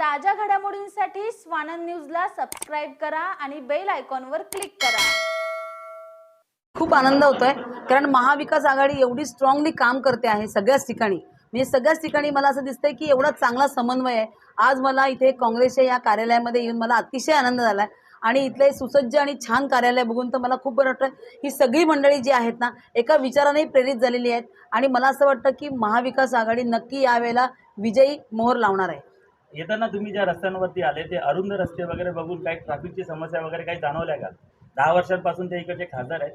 ताज्या घडामोडींसाठी स्वानंद न्यूजला सबस्क्राईब करा आणि बेल आयकॉनवर क्लिक करा. खूप आनंद होतोय कारण महाविकास आघाडी एवढी स्ट्रॉंगली काम करते आहे सगळ्याच ठिकाणी. म्हणजे सगळ्याच ठिकाणी मला असं दिसतंय की एवढा चांगला समन्वय आहे. आज मला इथे काँग्रेसच्या या कार्यालयामध्ये येऊन मला अतिशय आनंद झालाय. आणि इथले सुसज्ज आणि छान कार्यालय बघून तर मला खूप बरं वाटतं ही सगळी मंडळी जी आहेत ना एका विचाराने प्रेरित झालेली आहेत. आणि मला असं वाटतं की महाविकास आघाडी नक्की यावेळेला विजयी मोहर लावणार आहे. येताना तुम्ही ज्या रस्त्यांवरती आले ते अरुंद रस्ते वगैरे बघून काही ट्रॅफिकची समस्या वगैरे काही जाणवल्या का? दहा वर्षांपासून ते इकडचे खासदार आहेत.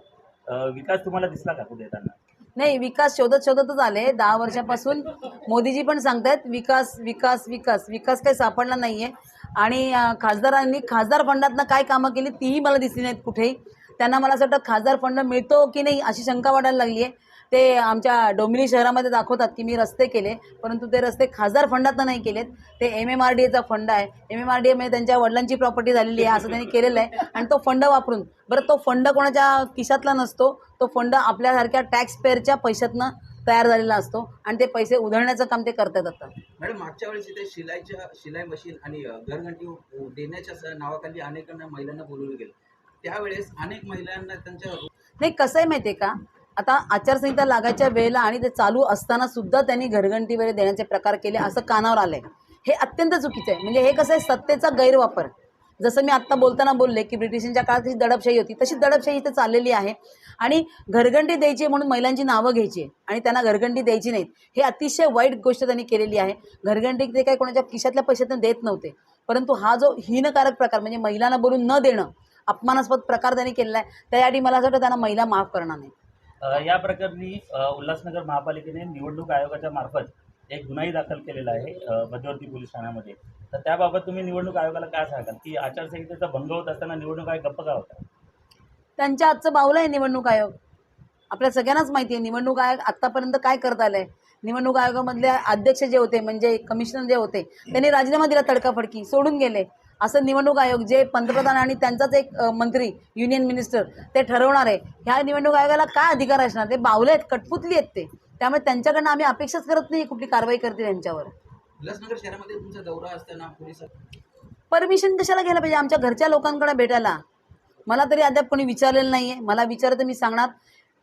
विकास तुम्हाला दिसला का कुठे येताना? नाही विकास शोधत शोधतच आले. दहा वर्षापासून मोदीजी पण सांगतायत विकास विकास विकास विकास काही सापडला नाहीये. आणि खासदारांनी खासदार फंडातनं काय कामं केली तीही मला दिसली नाहीत कुठेही. त्यांना मला असं वाटतं खासदार फंड मिळतो की नाही अशी शंका वाटायला लागली आहे ते आमच्या डोंबिवली शहरामध्ये दाखवतात की मी रस्ते केले परंतु ते रस्ते खासदार फंडातनं नाही केलेत. ते एम एम आर डी एचा फंड आहे. एम एम आर डी एमध्ये त्यांच्या वडिलांची प्रॉपर्टी झालेली आहे असं त्यांनी केलेलं आहे. आणि तो फंड वापरून बरं तो फंड कोणाच्या खिशातला नसतो तो फंड आपल्यासारख्या टॅक्स पेअरच्या पैशातनं तयार झालेला असतो आणि ते पैसे उधळण्याचं काम ते करतात आता. मॅडम मागच्या वेळेस इथे शिलाईच्या शिलाई मशीन आणि घरघंटी देण्याच्या नावाखाली अनेकांना महिलांना बोलवलं गेलं. त्यावेळेस अनेक महिलांना त्यांच्या नाही कसं आहे माहिती आहे का? आता आचारसंहिता लागायच्या वेळेला आणि ते चालू असताना सुद्धा त्यांनी घरघंटी वगैरे देण्याचे प्रकार केले असं कानावर आलंय. हे अत्यंत चुकीचं आहे. म्हणजे हे कसं आहे? सत्तेचा गैरवापर. जसं मी आत्ता बोलताना बोलले की ब्रिटिशांच्या काळात जी दडपशाही होती तशी दडपशाही इथे चाललेली आहे. आणि घरघंटी द्यायची आहे म्हणून महिलांची नावं घ्यायची आहे आणि त्यांना घरघंटी द्यायची नाहीत. हे अतिशय वाईट गोष्ट त्यांनी केलेली आहे. घरघंटी ते काही कोणाच्या खिशातल्या पैशातून देत नव्हते. परंतु हा जो हीनकारक प्रकार म्हणजे महिलांना बोलून न देणं अपमानास्पद प्रकार त्यांनी केलेला आहे त्यासाठी मला असं वाटतं त्यांना महिला माफ करणार नाही या प्रकरणी उल्हासनगर महापालिकेने निवडणूक आयोगाच्या मार्फत एक गुन्हाही दाखल केलेला आहे मध्यवर्ती पोलीस ठाण्यामध्ये. तर त्याबाबत तुम्ही निवडणूक आयोगाला काय सांगाल? की आचारसंहितेचा भंग होत असताना निवडणूक आयोग गप्प का होता? त्यांच्या आजचं बावलं आहे निवडणूक आयोग. आपल्या सगळ्यांनाच माहिती आहे निवडणूक आयोग आत्तापर्यंत काय करत आलंय? निवडणूक आयोगामधले अध्यक्ष जे होते म्हणजे कमिशनर जे होते त्यांनी राजीनामा दिला तडकाफडकी सोडून गेले. असं निवडणूक आयोग जे पंतप्रधान आणि त्यांचाच एक मंत्री युनियन मिनिस्टर ते ठरवणार आहे ह्या निवडणूक आयोगाला काय अधिकार असणार? ते बावले आहेत कटपुतली आहेत ते. त्यामुळे त्यांच्याकडनं आम्ही अपेक्षाच करत नाही कुठली कारवाई करते त्यांच्यावर उल्हासनगर शहरामध्ये तुमचा दौरा असताना पोलीस परमिशन कशाला घ्यायला पाहिजे आमच्या घरच्या लोकांकडे भेटायला? मला तरी अद्याप कोणी विचारलेलं नाही आहे मला विचारलं तर मी सांगणार.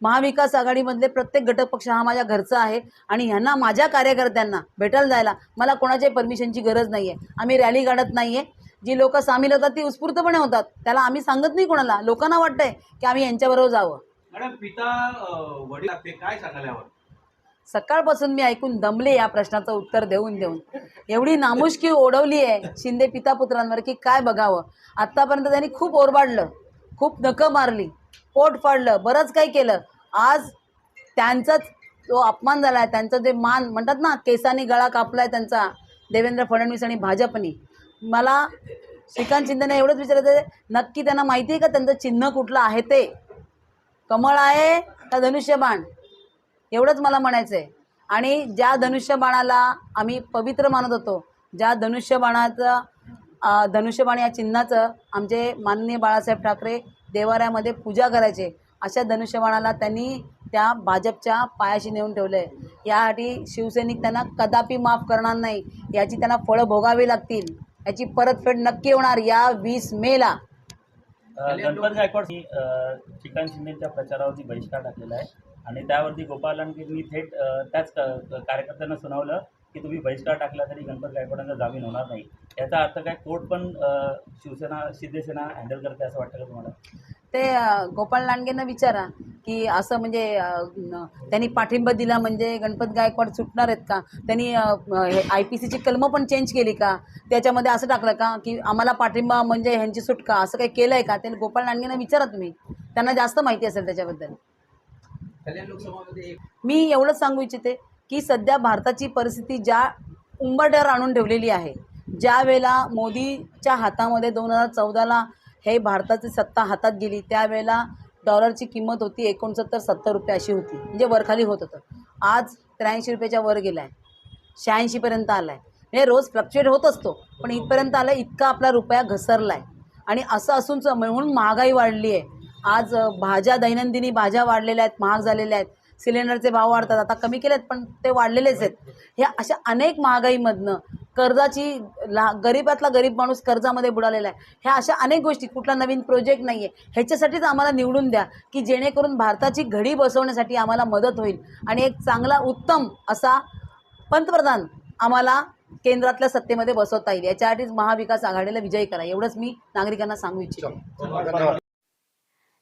महाविकास आघाडीमधले प्रत्येक घटक पक्ष हा माझ्या घरचा आहे आणि ह्यांना माझ्या कार्यकर्त्यांना भेटायला जायला मला कोणाच्याही परमिशनची गरज नाही आहे आम्ही रॅली काढत नाही आहे जी लोक सामील होतात ती उत्स्फूर्तपणे होतात. त्याला आम्ही सांगत नाही कोणाला. लोकांना वाटतंय की आम्ही यांच्याबरोबर जावं. मॅडम पिता वडील काय सांगाल यावर सकाळपासून मी ऐकून दमले या प्रश्नाचं उत्तर देऊन देऊन. एवढी नामुष्की ओढवली आहे शिंदे पिता पुत्रांवर की काय बघावं. आत्तापर्यंत त्यांनी खूप ओरबाडलं खूप नकं मारली पोट फाडलं बरंच काही केलं. आज त्यांचाच जो अपमान झाला आहे त्यांचं जे मान म्हणतात ना केसानी गळा कापलाय त्यांचा देवेंद्र फडणवीस आणि भाजपनी. मला श्रीकांत शिंदेने एवढंच विचारायचं आहे, नक्की त्यांना माहिती आहे का त्यांचं चिन्ह कुठलं आहे ते? कमळ आहे का धनुष्यबाण? एवढंच मला म्हणायचं आहे आणि ज्या धनुष्यबाणाला आम्ही पवित्र मानत होतो ज्या धनुष्यबाणाचं धनुष्यबाण या चिन्हाचं आमचे माननीय बाळासाहेब ठाकरे देवाऱ्यामध्ये पूजा करायचे अशा धनुष्यबाणाला त्यांनी त्या भाजपच्या पायाशी नेऊन ठेवलं आहे यासाठी शिवसैनिक त्यांना कदापि माफ करणार नाही याची त्यांना फळं भोगावी लागतील. याची परतफेड नक्की होणार या वीस मेला. गणपत गायकवाड श्रीकांत शिंदेच्या प्रचारावरती बहिष्कार टाकलेला आहे. आणि त्यावरती गोपाल लांडगेंनी थेट त्याच कार्यकर्त्यांना सुनावलं की तुम्ही बहिष्कार टाकला तरी गणपत गायकवाडांचा जामीन होणार नाही. याचा अर्थ काय? कोर्ट पण शिवसेना शिंदेसेना हँडल करते असं वाटतं का तुम्हाला? ते अ, गोपाळ लांडगेंना विचारा. की असं म्हणजे त्यांनी पाठिंबा दिला म्हणजे गणपत गायकवाड सुटणार आहेत का? त्यांनी आय पी सीची कलमं पण चेंज केली का? त्याच्यामध्ये असं टाकलं का की आम्हाला पाठिंबा म्हणजे ह्यांची सुटका असं काही केलं आहे का? ते गोपाळ लांडगेंना विचारा तुम्ही त्यांना जास्त माहिती असेल त्याच्याबद्दल. मी एवढंच सांगू इच्छिते की सध्या भारताची परिस्थिती ज्या उंबरठ्यावर आणून ठेवलेली आहे ज्या वेळेला मोदीच्या हातामध्ये दोन हजार चौदाला हे भारताची सत्ता हातात गेली त्यावेळेला डॉलरची किंमत होती एकोणसत्तर सत्तर रुपये अशी होती. म्हणजे वरखाली होत होतं. आज त्र्याऐंशी रुपयाच्या वर गेला आहे शहाऐंशीपर्यंत आला आहे म्हणजे रोज फ्लक्च्युएट होत असतो पण इथपर्यंत आला इतका आपला रुपया घसरला आहे आणि असं असून म्हणून महागाई वाढली आहे आज भाज्या दैनंदिनी भाज्या वाढलेल्या आहेत महाग झालेल्या आहेत. सिलेंडरचे भाव वाढतात. आता कमी केलेत पण ते वाढलेलेच आहेत. ह्या अशा अनेक महागाईमधनं कर्जाची ला गरीबातला गरीब माणूस कर्जामध्ये बुडालेला आहे. ह्या अशा अनेक गोष्टी कुठला नवीन प्रोजेक्ट नाही आहे ह्याच्यासाठीच आम्हाला निवडून द्या की जेणेकरून भारताची घडी बसवण्यासाठी आम्हाला मदत होईल. आणि एक चांगला उत्तम असा पंतप्रधान आम्हाला केंद्रातल्या सत्तेमध्ये बसवता येईल. याच्यासाठीच महाविकास आघाडीला विजयी करा. एवढंच मी नागरिकांना सांगू इच्छितो.